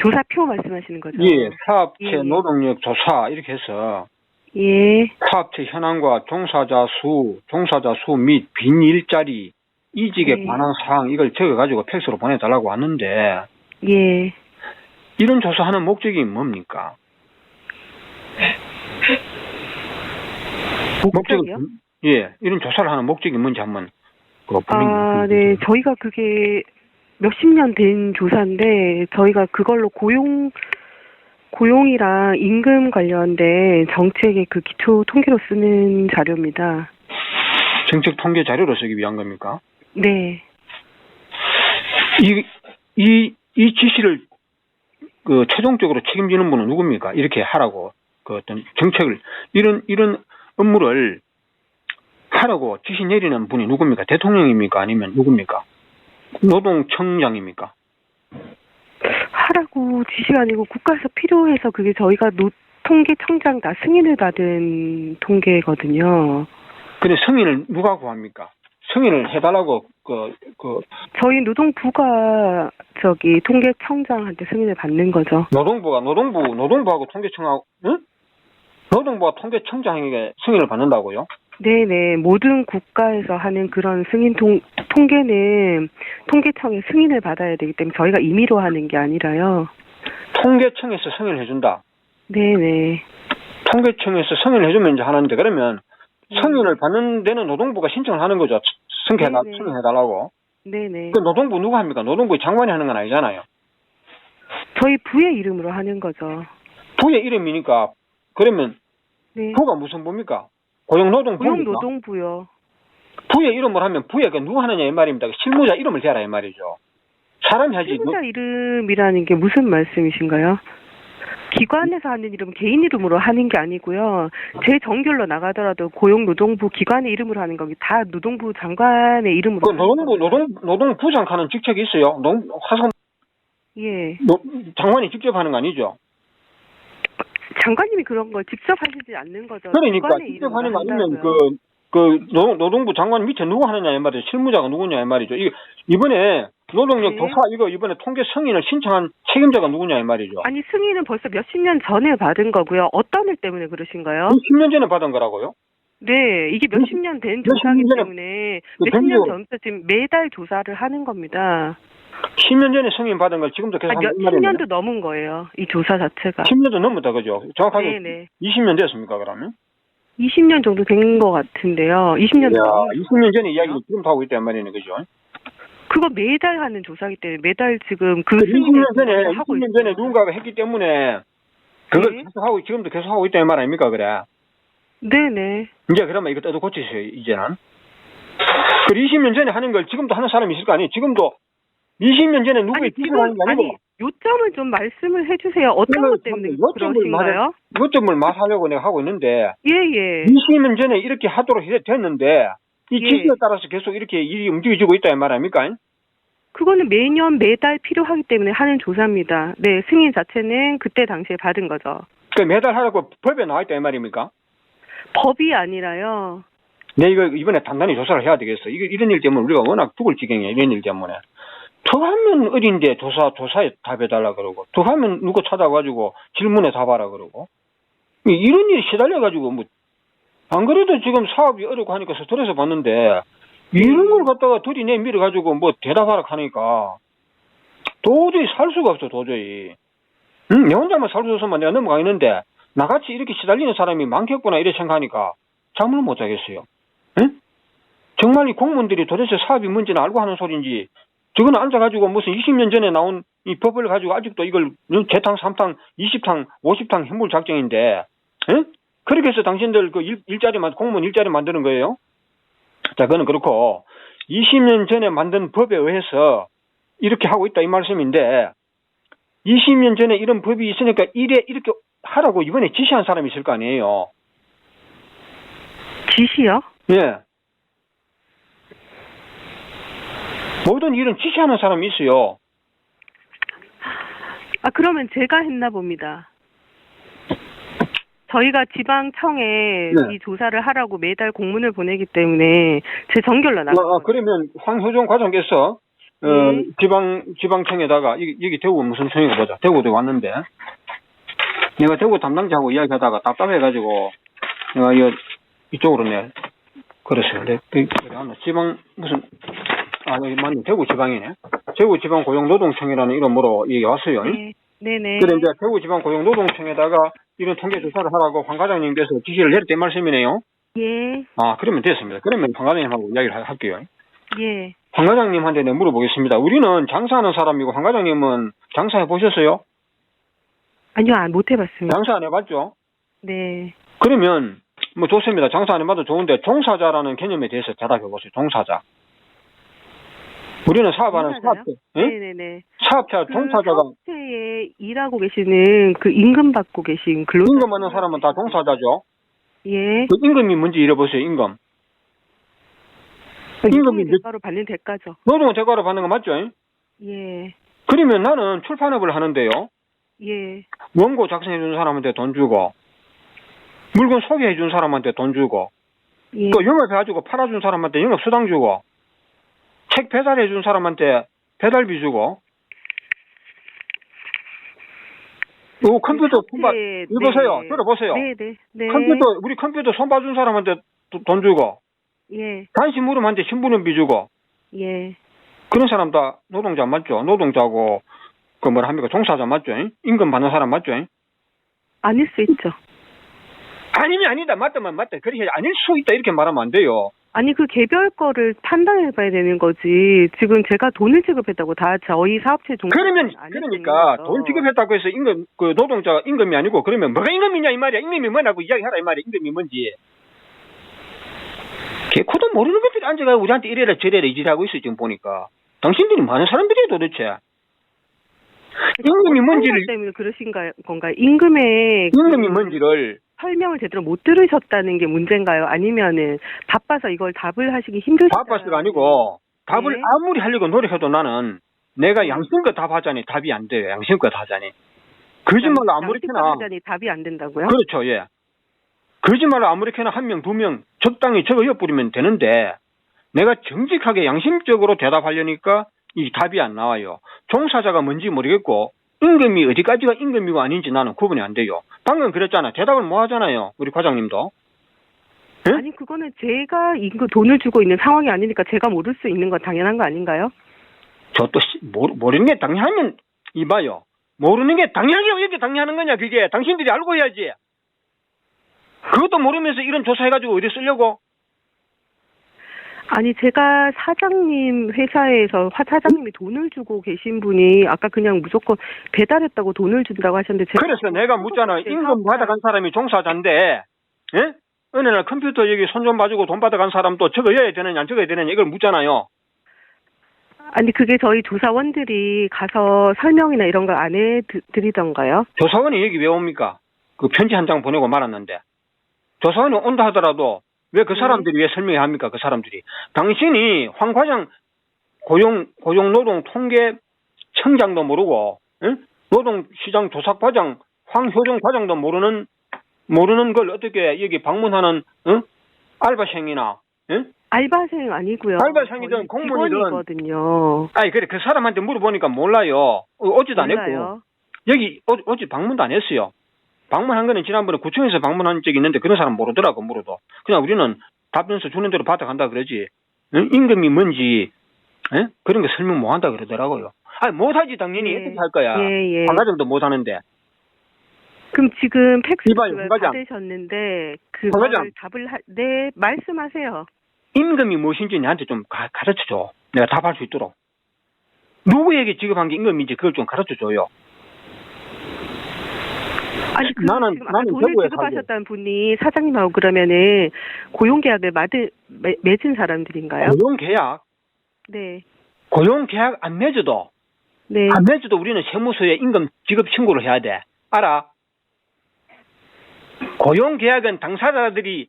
조사표 말씀하시는 거죠? 예, 사업체 예. 노동력 조사 이렇게 해서 예. 사업체 현황과 종사자 수, 종사자 수 및 빈 일자리 이직에 네. 관한 사항 이걸 적어가지고 팩스로 보내달라고 왔는데 예. 이런 조사하는 목적이 뭡니까? 목적이요? 예, 이런 조사를 하는 목적이 뭔지 한번 그 본인이 아, 말씀해 네. 주세요. 저희가 그게 몇십 년 된 조사인데 저희가 그걸로 고용 고용이랑 임금 관련된 정책의 그 기초 통계로 쓰는 자료입니다. 정책 통계 자료로 쓰기 위한 겁니까? 네. 이, 이, 이 지시를 그 최종적으로 책임지는 분은 누굽니까? 이렇게 하라고 그 어떤 정책을 이런 이런 업무를 하라고 지시 내리는 분이 누굽니까? 대통령입니까? 아니면 누굽니까? 노동청장입니까? 하라고 지시가 아니고 국가에서 필요해서 그게 저희가 노 통계청장 다 승인을 받은 통계거든요. 근데 승인을 누가 구합니까? 승인을 해달라고 그, 그 저희 노동부가 저기 통계청장한테 승인을 받는 거죠. 노동부가 노동부 노동부하고 통계청하고 응? 노동부가 통계청장에게 승인을 받는다고요? 네네 모든 국가에서 하는 그런 승인 통, 통계는 통계청의 승인을 받아야 되기 때문에 저희가 임의로 하는 게 아니라요. 통계청에서 승인을 해준다. 네네 통계청에서 승인을 해주면 이제 하는데 그러면 네. 승인을 받는 데는 노동부가 신청을 하는 거죠. 네네. 승인해달라고. 네네 그 노동부 누가 합니까? 노동부 장관이 하는 건 아니잖아요. 저희 부의 이름으로 하는 거죠. 부의 이름이니까 그러면 네 부가 무슨 부입니까? 고용노동부입니까? 고용노동부요. 부의 이름을 하면 그 누가 하느냐 이 말입니다. 실무자 이름을 대라 이 말이죠. 사람이 하지. 뭐 실무자 이름이라는 게 무슨 말씀이신가요? 기관에서 하는 이름 개인 이름으로 하는 게 아니고요. 제 정결로 나가더라도 고용노동부 기관의 이름으로 하는 거기 다 노동부 장관의 이름으로. 그 노동부. 노동 노동부장 하는 직책이 있어요. 노, 화성 예. 노, 장관이 직접 하는 거 아니죠? 장관님이 그런 걸 직접 하시지 않는 거죠. 그러니까 직접 하는 거 아니면. 그, 그 노, 노동부 장관 밑에 누구 하느냐 이 말이죠. 실무자가 누구냐 이 말이죠. 이 이번에 노동력 네. 조사 이거 이번에 통계 승인을 신청한 책임자가 누구냐 이 말이죠. 아니 승인은 벌써 몇십 년 전에 받은 거고요. 어떤 일 때문에 그러신가요? 10년 전에 받은 거라고요. 네, 이게 몇십 년 된 조사기 때문에 그 몇십 년 전부터 지금 매달 조사를 하는 겁니다. 10년 전에 승인 받은 걸 지금도 계속 아, 몇, 하는 말이에요. 10년도 넘은 거예요. 이 조사 자체가. 10년도 넘었다 그죠? 정확하게 네네. 20년 됐습니까 그러면? 20년 정도 된 것 같은데요. 20년 야, 넘은 20년 전에 이야기를 지금 하고 있단 말이네 그죠? 그거 매달 하는 조사기 때문에 매달 지금 그그 승인을 20년 전에 하고 20년 전에 있어요. 누군가가 했기 때문에 그걸 네. 계속 하고 지금도 계속 하고 있다는 말 아닙니까 그래? 네네. 이제 그러면 이거 떠도 고치세요, 이제는. 그 20년 전에 하는 걸 지금도 하는 사람이 있을 거 아니에요? 지금도 20년 전에 누구의 아니 지금 하는 게 아니고 아니 요점을 좀 말씀을 해주세요. 어떤 것 때문에 요점을 그러신가요? 요점을 말하려고 내가 하고 있는데 예 예. 20년 전에 이렇게 하도록 해- 됐는데 이 예. 지시에 따라서 계속 이렇게 일이 움직여지고 있다 이말 아닙니까? 그거는 매년 매달 필요하기 때문에 하는 조사입니다. 네, 승인 자체는 그때 당시에 받은 거죠. 그 매달 하라고 법에 나와 있다 이 말입니까? 법이 아니라요. 내 이거 이번에 단단히 조사를 해야 되겠어. 이거 이런 일 때문에 우리가 워낙 죽을 지경이야 이런 일 때문에. 더 하면 어딘데 조사 조사에 답해달라 그러고 더 하면 누구 찾아가지고 질문에 답하라 그러고 이- 이런 일이 시달려 가지고 뭐 안 그래도 지금 사업이 어렵고 하니까 스트레스 받는데 이런 걸 갖다가 들이내 밀어 가지고 뭐 대답하라 하니까 도저히 살 수가 없어 도저히. 응, 내 혼자만 살수 없으면 내가 넘어가겠는데 나같이 이렇게 시달리는 사람이 많겠구나 이렇게 생각하니까 잠을 못 자겠어요. 응? 정말 이 공무원들이 도대체 사업이 뭔지는 알고 하는 소리인지 저거는 앉아가지고 무슨 20년 전에 나온 이 법을 가지고 아직도 이걸 재탕, 삼탕, 20탕, 50탕 현물 작정인데 응? 그렇게 해서 당신들 그 일, 일자리만 공무원 일자리 만드는 거예요? 자, 그거는 그렇고 20년 전에 만든 법에 의해서 이렇게 하고 있다 이 말씀인데 20년 전에 이런 법이 있으니까 이래 이렇게 하라고 이번에 지시한 사람이 있을 거 아니에요. 지시요? 예. 모든 일은 지시하는 사람이 있어요. 아, 그러면 제가 했나 봅니다. 저희가 지방청에 네. 이 조사를 하라고 매달 공문을 보내기 때문에 제 정결로 아, 나가. 아, 그러면 황효종 과장께서 어, 네. 지방, 지방청에다가, 여기, 여기 대구 무슨 청이가 보자. 대구도 왔는데, 내가 대구 담당자하고 이야기하다가 답답해가지고, 내가 이, 이쪽으로 내, 그랬어요. 내, 그, 지방, 무슨, 아, 여기 맞네. 대구 지방이네. 대구 지방 고용노동청이라는 이름으로 여기 왔어요. 네. 네네. 그래, 이제 대구 지방 고용노동청에다가 이런 통계 조사를 하라고 황 과장님께서 지시를 내렸단 말씀이네요. 예. 아, 그러면 됐습니다. 그러면 황 과장님하고 이야기를 하- 할게요. 예. 황 과장님한테 내가 물어보겠습니다. 우리는 장사하는 사람이고 황 과장님은 장사해 보셨어요? 아니요, 안, 못 해봤습니다. 장사 안 해봤죠? 네. 그러면 뭐 좋습니다. 장사 안 해봐도 좋은데 종사자라는 개념에 대해서 대답해 보세요. 종사자. 우리는 사업하는? 사업자, 예? 네네네. 사업자, 그 종사자가 사업체에 일하고 계시는 그 임금 받고 계신 근로자. 임금 받는 사람은 다 종사자죠. 예. 그 임금이 뭔지 잃어보세요. 임금. 임금이 임금이 몇- 대가로 받는 대가죠. 노동 대가로 받는 거 맞죠? 예. 그러면 나는 출판업을 하는데요. 예. 원고 작성해 준 사람한테 돈 주고 물건 소개해 준 사람한테 돈 주고 예. 또 영업해 가지고 팔아 준 사람한테 영업 수당 주고 책 배달해 준 사람한테 배달비 주고. 요 컴퓨터 손봐. 네, 이보세요. 네. 들어보세요. 네 네. 네. 컴퓨터 우리 컴퓨터 손봐준 사람한테 도- 돈 주고. 예. 단시 물음한테 신분은비 주고. 예. 그런 사람 다 노동자 맞죠? 노동자고 그 뭐라 합니까? 종사자 맞죠? 임금 받는 사람 맞죠? 아닐 수 있죠. 아니면 아니다. 맞다면 맞다. 그렇게 아닐 수 있다. 이렇게 말하면 안 돼요 아니 그 개별 거를 판단해 봐야 되는 거지. 지금 제가 돈을 지급했다고 다 저희 사업체 종 그러면 그러니까 돈 지급했다고 해서 임금 그 노동자가 임금이 아니고 그러면 뭐가 임금이냐 이 말이야. 임금이 뭐라고 이야기하라 이 말이야. 임금이 뭔지. 개코도 모르는 것들이 앉아가 우리한테 이래라 저래라 이질하고 있어 지금 보니까. 당신들이 많은 사람들이 도대체. 임금이 뭔지를 때문에 그러신 건가요? 임금의 임금이 그 뭔지를 설명을 제대로 못 들으셨다는 게 문제인가요? 아니면은 바빠서 이걸 답을 하시기 힘드시다. 바빠서가 아니고 답을 네. 아무리 하려고 노력해도 나는 내가 양심껏 답하자니 답이 안 돼요 양심껏 하자니 거짓말로 아무렇게나 하자니 답이 안 된다고요? 그렇죠, 예. 거짓말로 아무렇게나 한 명, 두 명 적당히 적어 엿부리면 되는데 내가 정직하게 양심적으로 대답하려니까 이 답이 안 나와요. 종사자가 뭔지 모르겠고 임금이 어디까지가 임금이고 아닌지 나는 구분이 안 돼요. 방금 그랬잖아. 대답을 못 하잖아요. 우리 과장님도. 예? 아니 그거는 제가 임금 돈을 주고 있는 상황이 아니니까 제가 모를 수 있는 건 당연한 거 아닌가요? 저또 모르는 게 당연하면 이봐요. 모르는 게 당연하게 왜 이렇게 당연한 거냐 그게 당신들이 알고 해야지. 그것도 모르면서 이런 조사해가지고 어디 쓰려고? 아니 제가 사장님 회사에서 화 사장님이 돈을 주고 계신 분이 아까 그냥 무조건 배달했다고 돈을 준다고 하셨는데 제가 그래서 내가 묻잖아. 제 임금 받아간 사람이 종사자인데, 예? 어느 날 컴퓨터 여기 손 좀 봐주고 돈 받아간 사람도 적어야 되느냐, 안 적어야 되느냐, 이걸 묻잖아요. 아니 그게 저희 조사원들이 가서 설명이나 이런 걸 안 해드리던가요? 조사원이 여기 왜 옵니까? 그 편지 한 장 보내고 말았는데. 조사원이 온다 하더라도 왜그 네. 사람들이 왜 설명해야 합니까? 그 사람들이. 당신이 황 과장 고용, 고용노동 통계 청장도 모르고, 예? 노동시장 조사과장 황효정 과장도 모르는, 모르는 걸 어떻게 여기 방문하는, 어? 알바생이나, 예? 알바생 아니고요. 알바생이든 공무원이든. 아니, 그래, 그 사람한테 물어보니까 몰라요. 어, 오지도 안 했고. 몰라요. 여기 어, 어제 방문도 안 했어요. 방문한 거는 지난번에 구청에서 방문한 적이 있는데 그런 사람 모르더라고 물어도. 그냥 우리는 답변서 주는 대로 받아간다 그러지. 응? 임금이 뭔지 예? 그런 거 설명 못 한다 그러더라고요. 아니 못하지 당연히 예. 어떻게 할 거야. 예, 예. 한 가정도 못 하는데. 그럼 지금 팩스를 가장. 받으셨는데 한 그걸. 답을 하, 네 말씀하세요. 임금이 무엇인지 나한테 좀 가, 르쳐줘 내가 답할 수 있도록. 누구에게 지급한 게 임금인지 그걸 좀 가르쳐 줘요. 아니 그 나는- 지금 나는 돈을 대구에 지급하셨다는 분이 사장님하고 그러면은 고용 계약을 맺은 매- 맺은 사람들인가요? 고용 계약, 네. 고용 계약 안 맺어도 네. 안 맺어도 우리는 세무서에 임금 지급 신고를 해야 돼. 알아? 고용 계약은 당사자들이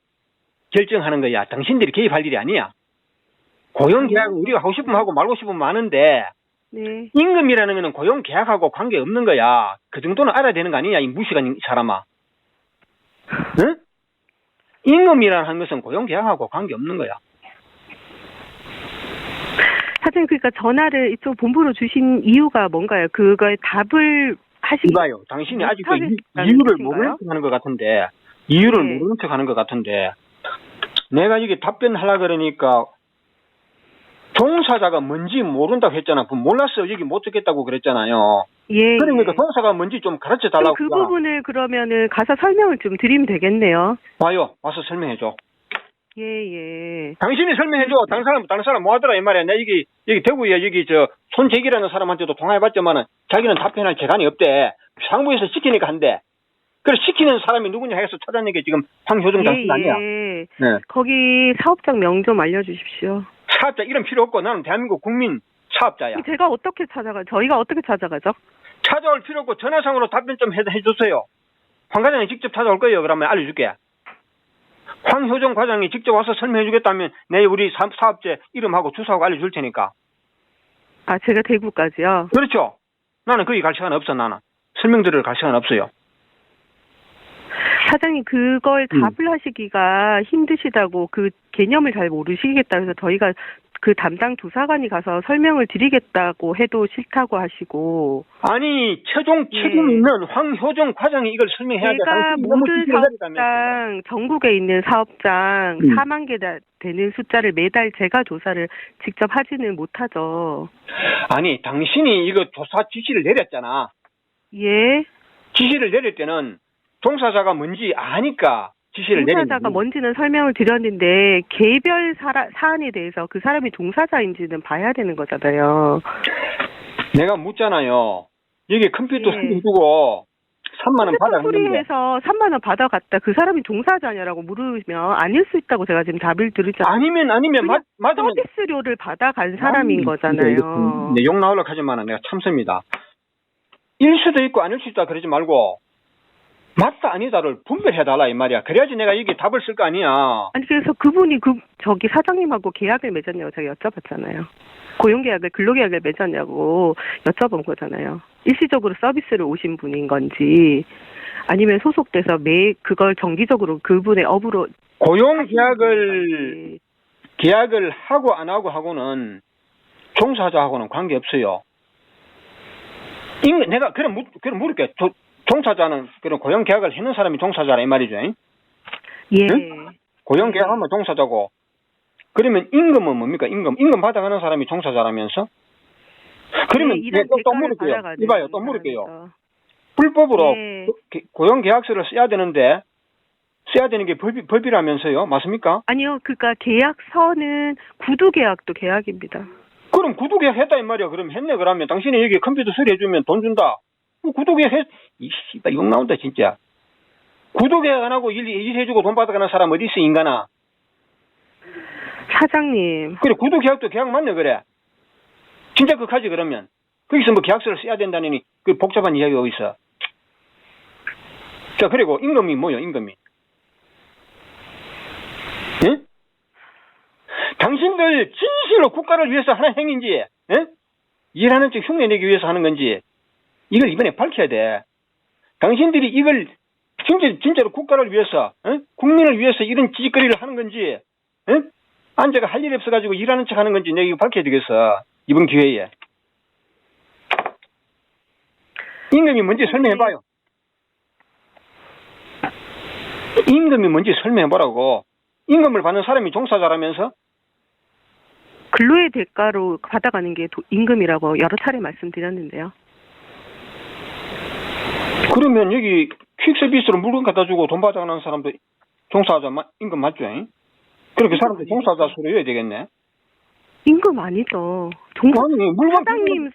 결정하는 거야. 당신들이 개입할 일이 아니야. 고용 계약은 우리가 하고 싶으면 하고 말고 싶으면 마는데 네. 임금이라는 거는 고용 계약하고 관계 없는 거야. 그 정도는 알아야 되는 거 아니냐, 이 무식한 이 사람아. 응? 임금이라는 것은 고용 계약하고 관계 없는 거야. 사장님 그러니까 전화를 이쪽 본부로 주신 이유가 뭔가요? 그거에 답을 하시 이봐요. 당신이 아직 그 이- 이유를? 모르는 척 하는 것 같은데, 이유를 네. 모르는 척 하는 것 같은데, 내가 이게 답변하려 그러니까, 종사자가 뭔지 모른다고 했잖아. 그 몰랐어. 여기 못 듣겠다고 그랬잖아요. 예. 그러니까 예. 종사가 뭔지 좀 가르쳐 그럼 달라고. 그 부분을 그러면은 가서 설명을 좀 드리면 되겠네요. 와요. 와서 설명해 줘. 예, 예. 당신이 설명해 줘. 다른 사람, 다른 사람 뭐 하더라, 이 말이야. 내 여기, 여기 대구에 여기 저, 손재기라는 사람한테도 통화해봤지만은 자기는 답변할 재간이 없대. 상부에서 시키니까 한대. 그래서 시키는 사람이 누구냐 해서 찾아낸 게 지금 황효정 당신 아니야. 예. 네. 거기 사업장 명 좀 알려주십시오. 사업자 이름 필요 없고 나는 대한민국 국민 사업자야. 제가 어떻게 찾아가? 저희가 어떻게 찾아가죠? 찾아올 필요 없고 전화상으로 답변 좀 해, 해주세요. 황 과장이 직접 찾아올 거예요. 그러면 알려줄게. 황효정 과장이 직접 와서 설명해주겠다면 내일 우리 사- 사업체 이름하고 주소하고 알려줄 테니까. 아, 제가 대구까지요. 그렇죠. 나는 거기 갈 시간 없어 나는. 설명들을 갈 시간 없어요. 사장님 그걸 음. 답을 하시기가 힘드시다고 그 개념을 잘 모르시겠다 해서 저희가 그 담당 조사관이 가서 설명을 드리겠다고 해도 싫다고 하시고 아니 최종 책임 예. 있는 황효정 과장이 이걸 설명해야 돼. 제가 모든. 사업장 전국에 있는 사업장 음. 4만 개 다- 되는 숫자를 매달 제가 조사를 직접 하지는 못하죠. 아니 당신이 이거 조사 지시를 내렸잖아. 예. 지시를 내릴 때는 종사자가 뭔지 아니까 지시를 내린 종사자가. 뭔지는 설명을 드렸는데 개별 사라, 사안에 대해서 그 사람이 종사자인지는 봐야 되는 거잖아요. 내가 묻잖아요. 여기 컴퓨터 예. 수리해주고 3만 원 받아갔는데 수리해서 3만 원 받아갔다. 그 사람이 종사자냐라고 물으면 아닐 수 있다고 제가 지금 답을 드리잖아요. 아니면 아니면 맞, 맞으면 서비스료를 받아간 사람인 아니, 거잖아요. 네, 욕 나오려고 하지만 내가 참습니다. 일 수도 있고 아닐 수 있다 그러지 말고 맞다 아니다를 분별해 달라 이 말이야. 그래야지 내가 이게 답을 쓸 거 아니야. 아니 그래서 그분이 그 저기 사장님하고 계약을 맺었냐고 제가 여쭤봤잖아요. 고용계약을 근로계약을 맺었냐고 여쭤본 거잖아요. 일시적으로 서비스를 오신 분인 건지 아니면 소속돼서 매 그걸 정기적으로 그분의 업으로 고용 하시는 계약을 하고 안 하고 하고는 종사자하고는 관계 없어요. 인 내가 그럼 물, 그럼 물을게. 조- 종사자는 그런 고용 계약을 해놓은 사람이 종사자라 이 말이죠. 잉? 예. 고용 계약하면 종사자고. 그러면 임금은 뭡니까? 임금. 임금 받아가는 사람이 종사자라면서? 그러면 네, 또, 또 물을게요. 이봐요. 또 물을게요. 불법으로 네. 고용 계약서를 써야 되는데 써야 되는 게 법이, 법이라면서요. 맞습니까? 아니요, 그러니까 계약서는 구두 계약도 계약입니다. 그럼 구두 계약 했다 이 말이야. 그럼 했네 그러면 당신이 여기 컴퓨터 수리해 주면 돈 준다. 했. 이 씨발 욕 나온다 진짜. 구두계약 안 하고 일, 일 해주고 돈 받아가는 사람 어디 있어 인간아. 사장님, 그래 구두계약도 계약 맞네 그래. 진짜 그까지 그러면 거기서 뭐 계약서를 써야 된다니 그 복잡한 이야기가 어디 있어. 자 그리고 임금이 뭐요 임금이. 예? 당신들 진실로 국가를 위해서 하는 행인지 예? 일하는 쪽 흉내내기 위해서 하는 건지 이걸 이번에 밝혀야 돼. 당신들이 이걸 진짜, 진짜로 국가를 위해서 어? 국민을 위해서 이런 지직거리를 하는 건지 어? 앉아가 할 일이 없어가지고 일하는 척 하는 건지 내가 밝혀야 되겠어. 이번 기회에. 임금이 뭔지 설명해봐요. 임금이 뭔지 설명해보라고. 임금을 받는 사람이 종사자라면서? 근로의 대가로 받아가는 게 도- 임금이라고 여러 차례 말씀드렸는데요. 그러면 여기 퀵 서비스로 물건 갖다 주고 돈 받아가는 사람도 종사자 마- 임금 맞죠? 잉? 그렇게 사람들 종사자 소리 해야 되겠네. 임금 아니죠. 종 아니, 물건 사장님,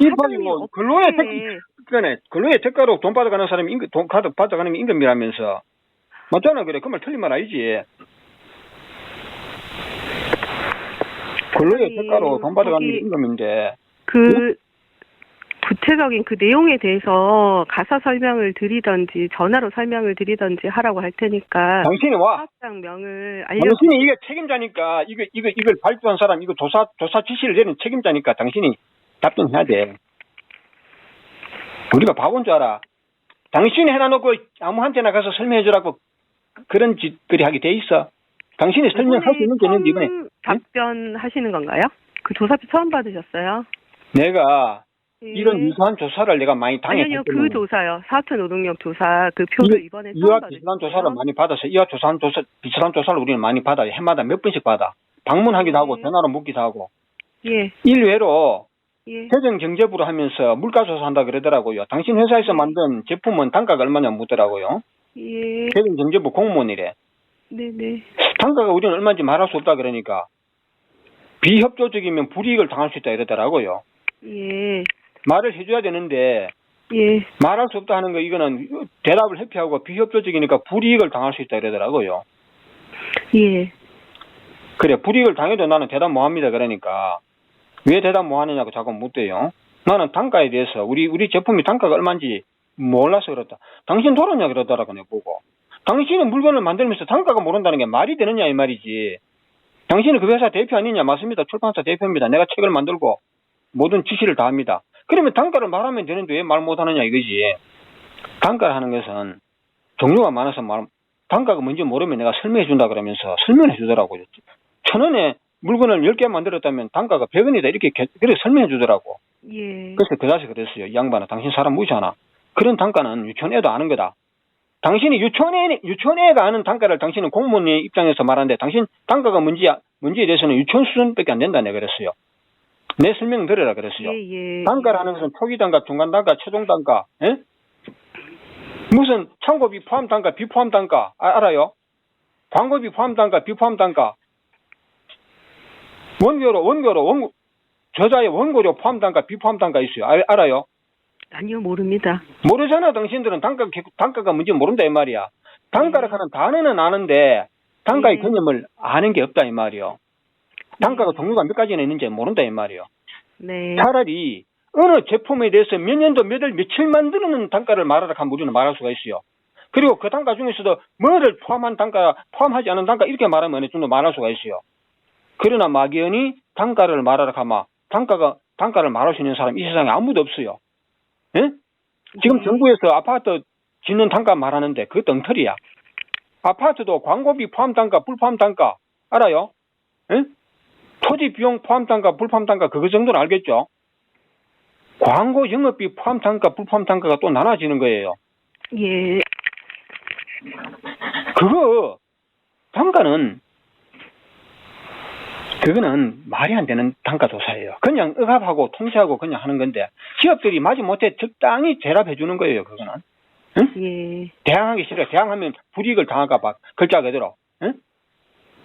이 사장님 뭐 근로의 그러네 근로의 대가로 돈 받아가는 사람이 임금 돈 받아 받아가는 게 임금이라면서 맞잖아 그래 그 말 틀린 말 아니지. 근로의 사장님, 대가로 돈 받아가는 게 임금인데 그 구체적인 그 내용에 대해서 가사 설명을 드리던지 전화로 설명을 드리던지 하라고 할 테니까 당신이 와 사업장명을 알려 당신이 이게 책임자니까 이거 이거 이걸 발표한 사람 이거 조사 조사 지시를 내린 책임자니까 당신이 답변해야 돼. 우리가 바본 줄 알아. 당신이 해놔놓고 아무한테나 가서 설명해주라고 그런 짓거리 하게 돼 있어. 당신이 설명할 수 있는 게 있는데 이번에 답변하시는 건가요? 그 조사표 처음 받으셨어요? 내가 예. 이런 유사한 조사를 내가 많이 당했기 아니요, 때문에 그 조사요. 사업체 노동력 조사 그 표를 이- 이번에 처음 이와. 비슷한 조사를 많이 받아서 이와 조사한 조사 비슷한 조사를 우리는 많이 받아요. 해마다 몇 번씩 받아. 방문하기도 하고 네. 전화로 묻기도 하고 예, 일외로 예. 재정경제부로 하면서 물가 조사한다 그러더라고요. 당신 회사에서 네. 만든 제품은 단가가 얼마냐 묻더라고요. 예, 재정경제부 공무원이래. 네네. 단가가 우리는 얼마인지 말할 수 없다 그러니까 비협조적이면 불이익을 당할 수 있다 이러더라고요. 예, 말을 해줘야 되는데 예, 말할 수 없다 하는 거 이거는 대답을 회피하고 비협조적이니까 불이익을 당할 수 있다 이러더라고요. 예. 그래 불이익을 당해도 나는 대답 못 합니다 그러니까 왜 대답 못 하느냐고 자꾸 묻대요. 나는 단가에 대해서 우리 우리 제품이 단가가 얼마인지 몰라서 그렇다. 당신 돌았냐 그러더라고 내 보고. 당신은 물건을 만들면서 단가가 모른다는 게 말이 되느냐 이 말이지. 당신은 그 회사 대표 아니냐 맞습니다. 출판사 대표입니다. 내가 책을 만들고 모든 지시를 다 합니다. 그러면 단가를 말하면 되는데 왜 말 못하느냐 이거지. 단가를 하는 것은 종류가 많아서 말 단가가 뭔지 모르면 내가 설명해 준다 그러면서 설명해 주더라고 요. 천 원에 물건을 10개 만들었다면 단가가 100원이다 이렇게 개- 그렇게 설명해 주더라고. 예. 그래서 그 다시 그랬어요. 이 양반아 당신 사람 무시하나. 그런 단가는 유치원애도 아는 거다. 당신이 유치원애, 유치원애가 아는 단가를 당신은 공무원의 입장에서 말하는데 당신 단가가 뭔지, 뭔지에 대해서는 유치원 수준밖에 안 된다 내가 그랬어요. 내 설명 들으라 그랬어요. 예, 예. 단가라는 것은 초기 단가, 중간 단가, 최종 단가, 예? 무슨 창고비 포함 단가, 비포함 단가 아- 알아요? 광고비 포함 단가, 비포함 단가, 원료로 원료로 원 저자의 원고료 포함 단가, 비포함 단가 있어요. 알, 알아요? 아니요, 모릅니다. 모르잖아. 당신들은 단가 단가가 뭔지 모른다 이 말이야. 단가를 네. 하는 단어는 아는데 단가의 네. 개념을 아는 게 없다 이 말이요. 단가가 네. 종류가 몇 가지나 있는지 모른다 이 말이요. 네. 차라리 어느 제품에 대해서 몇 년도 몇월 며칠 만 드는 단가를 말하라 하면 우리는 말할 수가 있어요. 그리고 그 단가 중에서도 뭐를 포함한 단가, 포함하지 않은 단가 이렇게 말하면 어느 정도 말할 수가 있어요. 그러나 막연히 단가를 말하라 하면 단가가 단가를 말할 수 있는 사람 이 세상에 아무도 없어요. 예? 지금 네. 정부에서 아파트 짓는 단가 말하는데 그 덩터리야. 아파트도 광고비 포함 단가, 불포함 단가 알아요? 예? 토지 비용 포함 단가, 불포함 단가 그거 정도는 알겠죠? 광고 영업비 포함 단가, 불포함 단가가 또 나눠지는 거예요. 예. 그거 단가는 그거는 말이 안 되는 단가 조사예요. 그냥 억압하고 통제하고 그냥 하는 건데 기업들이 마지 못해 적당히 대답해 주는 거예요. 그거는 예. 대항하기 싫어. 대항하면 불이익을 당할까 봐 글자 그대로. 응?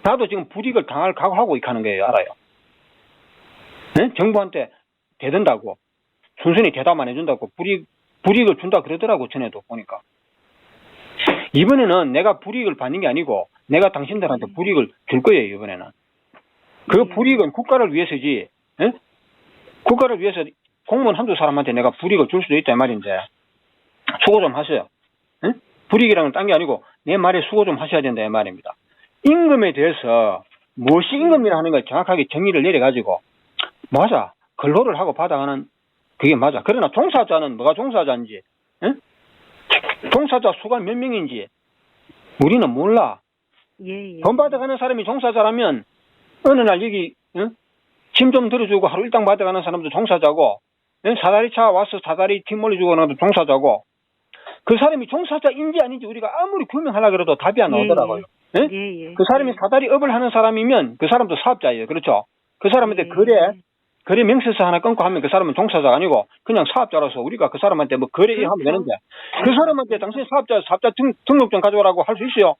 나도 지금 불이익을 당할 각오하고 하는 거예요. 알아요? 응? 정부한테 대든다고 순순히 대답 안 해준다고 불이익 불이익을 준다 그러더라고 전에도 보니까. 이번에는 내가 불이익을 받는 게 아니고 내가 당신들한테 불이익을 줄 거예요 이번에는. 그 네. 불이익은 국가를 위해서지. 응? 국가를 위해서 공무원 한두 사람한테 내가 불이익을 줄 수도 있다 이 말인데 수고 좀 하세요. 응? 불이익이라는 딴 게 아니고 내 말에 수고 좀 하셔야 된다 이 말입니다. 임금에 대해서 무엇이 임금이라 하는 걸 정확하게 정의를 내려가지고 맞아 근로를 하고 받아가는 그게 맞아. 그러나 종사자는 뭐가 종사자인지 응? 종사자 수가 몇 명인지 우리는 몰라. 예, 예. 돈 받아가는 사람이 종사자라면 어느 날 여기 짐 좀 들어주고 하루 일당 받아가는 사람도 종사자고 응? 사다리 차 와서 사다리 팀 몰려주고 하는 것도 종사자고 그 사람이 종사자인지 아닌지 우리가 아무리 규명하려 그래도 답이 안 예, 나오더라고요. 응? 예, 예. 그 사람이 사다리 업을 하는 사람이면 그 사람도 사업자예요. 그렇죠? 그 사람한테 예. 거래 거래 명세서 하나 끊고 하면 그 사람은 종사자가 아니고 그냥 사업자라서 우리가 그 사람한테 뭐 거래 하면 그렇죠. 되는데 그 사람한테 당신 사업자 사업자 등, 등록증 가져오라고 할 수 있어요.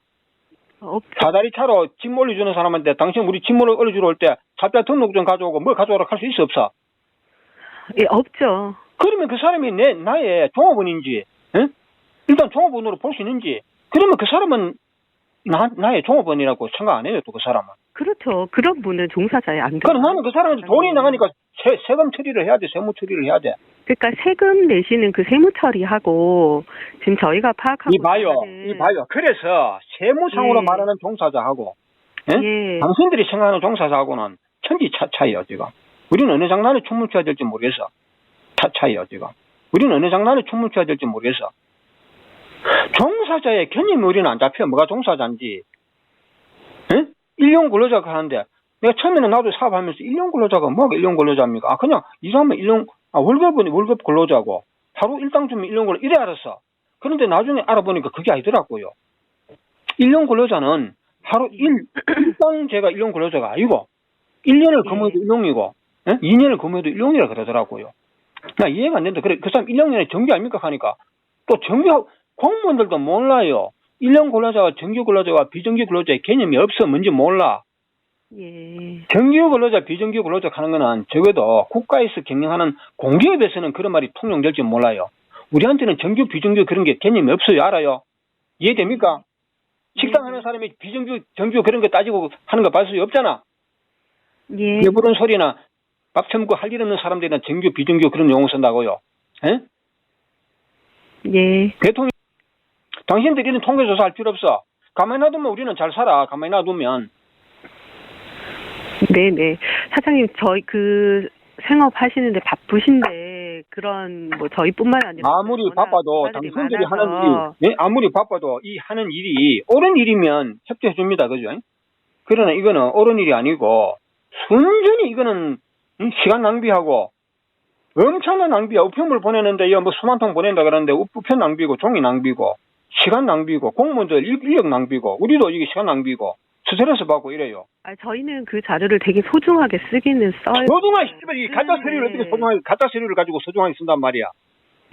없, 사다리 차로 짐 올려주는 사람한테 당신 우리 짐 올려주러 올 때 사업자 등록증 가져오고 뭐 가져오라고 할 수 있어 없어? 예, 없죠. 그러면 그 사람이 내 나의 종업원인지 응? 일단 종업원으로 볼 수 있는지 그러면 그 사람은 나, 나의 종업원이라고 생각 안 해요 또 그 사람은. 그렇죠. 그런 분은 종사자에 안 그럼 들어요. 나는 그 사람한테 돈이 나가니까 세, 세금 처리를 해야 돼 세무 처리를 해야 돼. 그러니까 세금 내시는 그 세무 처리하고 지금 저희가 파악하고 이 봐요, 있는 이 봐요. 그래서 세무상으로 예. 말하는 종사자하고 예? 예. 당신들이 생각하는 종사자하고는 천지 차, 차이요 지금. 우리는 어느 장난에 춤을 춰야 될지 모르겠어. 차, 차이요 지금. 우리는 어느 장난에 춤을 춰야 될지 모르겠어. 종사자의 개념이 우리는 안 잡혀. 뭐가 종사자인지. 예? 일용 근로자가 하는데 내가 처음에는 나도 사업하면서 1년 근로자가 뭐가 1년 근로자입니까? 아, 그냥 일하면 1년, 아, 월급은 월급 근로자고, 하루 일당 주면 1년 근로, 이래 알았어. 그런데 나중에 알아보니까 그게 아니더라고요. 1년 근로자는 하루 1, 일당 제가 1년 근로자가 아니고, 1년을 예. 근무해도 1년이고, 2년을 근무해도 1년이라 그러더라고요. 나 이해가 안 된다. 그래, 그 사람 1년에 정규 아닙니까? 하니까, 또 정규, 공무원들도 몰라요. 1년 근로자와 정규 근로자와 비정규 근로자의 개념이 없어. 뭔지 몰라. 예. 정규 근로자, 비정규 근로자 하는 거는 적어도 국가에서 경영하는 공기업에서는 그런 말이 통용될지 몰라요. 우리한테는 정규, 비정규 그런 게 개념이 없어요. 알아요? 이해됩니까? 식당 네. 하는 사람이 비정규, 정규 그런 거 따지고 하는 거 봤을 수 없잖아. 예. 배부른 소리나 밥 처먹고 할 일 없는 사람들이나 정규, 비정규 그런 용어 쓴다고요. 에? 예. 대통령, 당신들이 는 통계조사 할 필요 없어. 가만히 놔두면 우리는 잘 살아. 가만히 놔두면. 네네. 사장님, 저희 그 생업 하시는데 바쁘신데 그런 뭐 저희뿐만 아니라 아무리 바빠도 당신들이 하는 일이, 예? 아무리 바빠도 이 하는 일이 옳은 일이면 협조해 줍니다. 그죠? 그러나 이거는 옳은 일이 아니고, 순전히 이거는 음, 시간 낭비하고, 엄청난 낭비야. 우편물 보내는데, 뭐 수만 통 보낸다 그러는데, 우- 우편 낭비고, 종이 낭비고, 시간 낭비고, 공무원들 일- 인력 낭비고, 우리도 이게 시간 낭비고, 스트레스 받고 이래요. 아, 저희는 그 자료를 되게 소중하게 쓰기는 써요. 소중한 씨발 이 가짜 네. 서류를 어떻게 소중하게 가짜 서류를 가지고 소중하게 쓴단 말이야.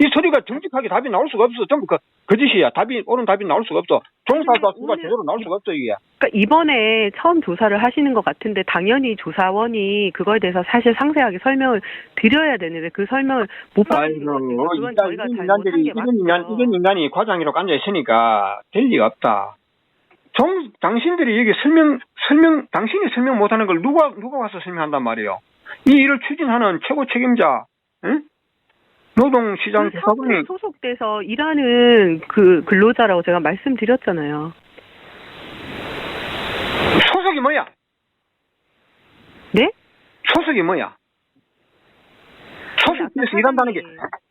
이 서류가 정직하게 답이 나올 수가 없어. 전부 그 거짓이야. 답이 옳은 답이 나올 수가 없어. 종사자 수가 제대로 나올 수가 없어 이게. 그러니까 이번에 처음 조사를 하시는 것 같은데 당연히 조사원이 그거에 대해서 사실 상세하게 설명을 드려야 되는데 그 설명을 못것 같아요. 그건 저희가 이런 잘못한 인간들이 게 이런 인간. 이런 인간이 과장이라고 앉아 있으니까 될 리가 없다. 정 당신들이 여기 설명 설명 당신이 설명 못하는 걸 누가 누가 와서 설명한단 말이에요. 이 일을 추진하는 최고 책임자, 응? 노동시장 그 사업에 조사관이 소속돼서 일하는 그 근로자라고 제가 말씀드렸잖아요. 소속이 뭐야? 네? 소속이 뭐야? 소속돼서 일한다는 게,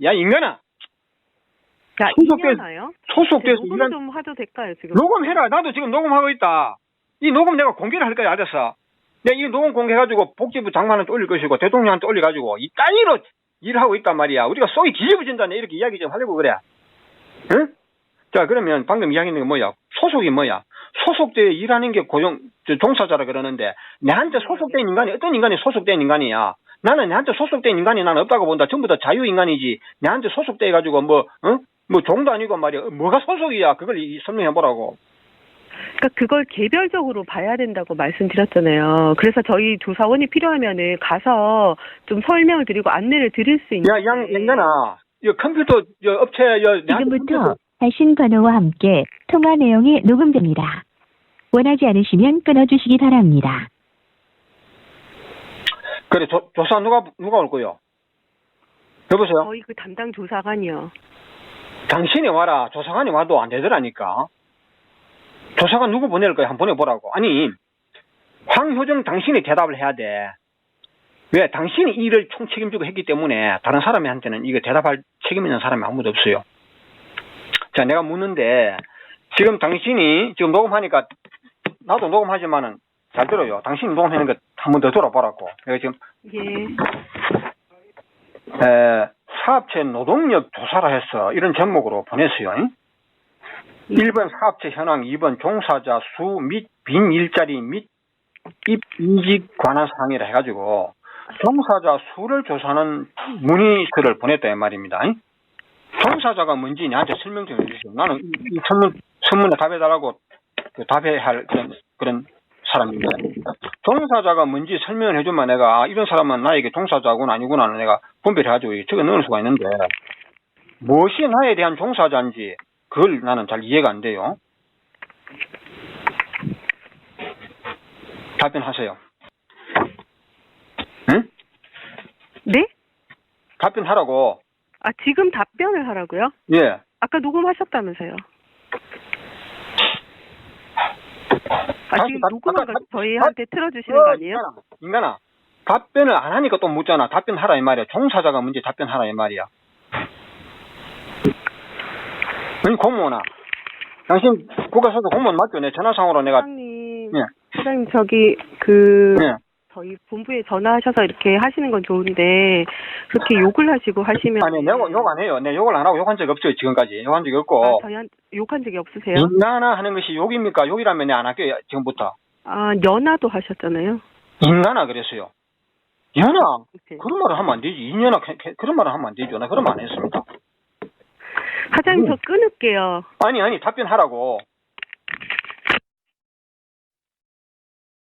야, 인간아! 야, 소속돼- 이년아요? 소속돼서 녹음 일한, 좀 하도 될까요, 지금? 녹음해라. 나도 지금 녹음하고 있다. 이 녹음 내가 공개를 할 거야, 알았어? 내가 이 녹음 공개해가지고 복지부 장관한테 올릴 것이고, 대통령한테 올려가지고, 이 따위로 일하고 있단 말이야. 우리가 속이 뒤집어진다네. 이렇게 이야기 좀 하려고 그래. 응? 자, 그러면 방금 이야기했는 게 뭐야? 소속이 뭐야? 소속돼 일하는 게 고용, 저 종사자라 그러는데, 내한테 소속된 인간이, 어떤 인간이 소속된 인간이야? 나는 내한테 소속된 인간이 나는 없다고 본다. 전부 다 자유인간이지. 내한테 소속돼가지고 뭐, 어? 뭐 종도 아니고 말이야. 뭐가 소속이야? 그걸 이- 설명해보라고. 그러니까 그걸 개별적으로 봐야 된다고 말씀드렸잖아요. 그래서 저희 조사원이 필요하면은 가서 좀 설명을 드리고 안내를 드릴 수 있는. 야, 양, 양간아. 이 컴퓨터, 이 업체, 이 지금부터 하신 번호와 함께 통화 내용이 녹음됩니다. 원하지 않으시면 끊어주시기 바랍니다. 그래, 조, 조사 누가, 누가 올 거요? 여보세요? 저희 그 담당 조사관이요. 당신이 와라. 조사관이 와도 안 되더라니까. 조사관 누구 보낼 거야? 한번 보내보라고. 아니, 황효정 당신이 대답을 해야 돼. 왜? 당신이 이 일을 총 책임지고 했기 때문에 다른 사람한테는 이거 대답할 책임 있는 사람이 아무도 없어요. 자, 내가 묻는데, 지금 당신이 지금 녹음하니까, 나도 녹음하지만은 잘 들어요. 당신이 녹음하는 거 한 번 더 들어보라고. 내가 지금 예. 에, 사업체 노동력 조사를 해서 이런 제목으로 보냈어요. 잉? 1번 사업체 현황, 2번 종사자 수 및 빈 일자리 및 입, 이직 관한 사항이라 해가지고 종사자 수를 조사하는 문의서를 보냈다 이 말입니다. 잉? 종사자가 뭔지 나한테 설명 좀 해주세요. 나는 이, 이 설문, 설문에 답해달라고 그 답해야 할 그런, 그런 사람인데 종사자가 뭔지 설명을 해주면 내가 아, 이런 사람은 나에게 종사자구나 아니구나는 내가 분별해가지고 적어 넣을 수가 있는데 무엇이 나에 대한 종사자인지 그걸 나는 잘 이해가 안 돼요. 답변하세요. 응? 네? 답변하라고. 아, 지금 답변을 하라고요? 예. 아까 녹음하셨다면서요. 아, 지금 답- 녹음한 거 답- 저희한테 틀어주시는 어, 거 아니에요? 인간아, 인간아. 답변을 안 하니까 또 묻잖아. 답변하라 이 말이야. 종사자가 뭔지 답변하라 이 말이야. 아니 공무원아. 당신 국가소득 공무원 맞죠? 내 전화상으로 내가 사장님, 예. 사장님 저기 그 예. 저희 본부에 전화하셔서 이렇게 하시는 건 좋은데 그렇게 욕을 하시고 하시면 아니, 내가 욕 안 해요. 내 욕을 안 하고 욕한 적 없죠, 지금까지. 욕한 적이 없고. 아, 저희 한 욕한 적이 없으세요? 인간아 하는 것이 욕입니까? 욕이라면 내가 안 할게요, 지금부터. 아 연하도 하셨잖아요. 인간아 그랬어요. 연아, 네. 그런 말을 하면 안 되지. 인연아, 그런 말을 하면 안 되죠. 나 그런 말 안 했습니다. 사장님 음. 저 끊을게요. 아니, 아니, 답변하라고.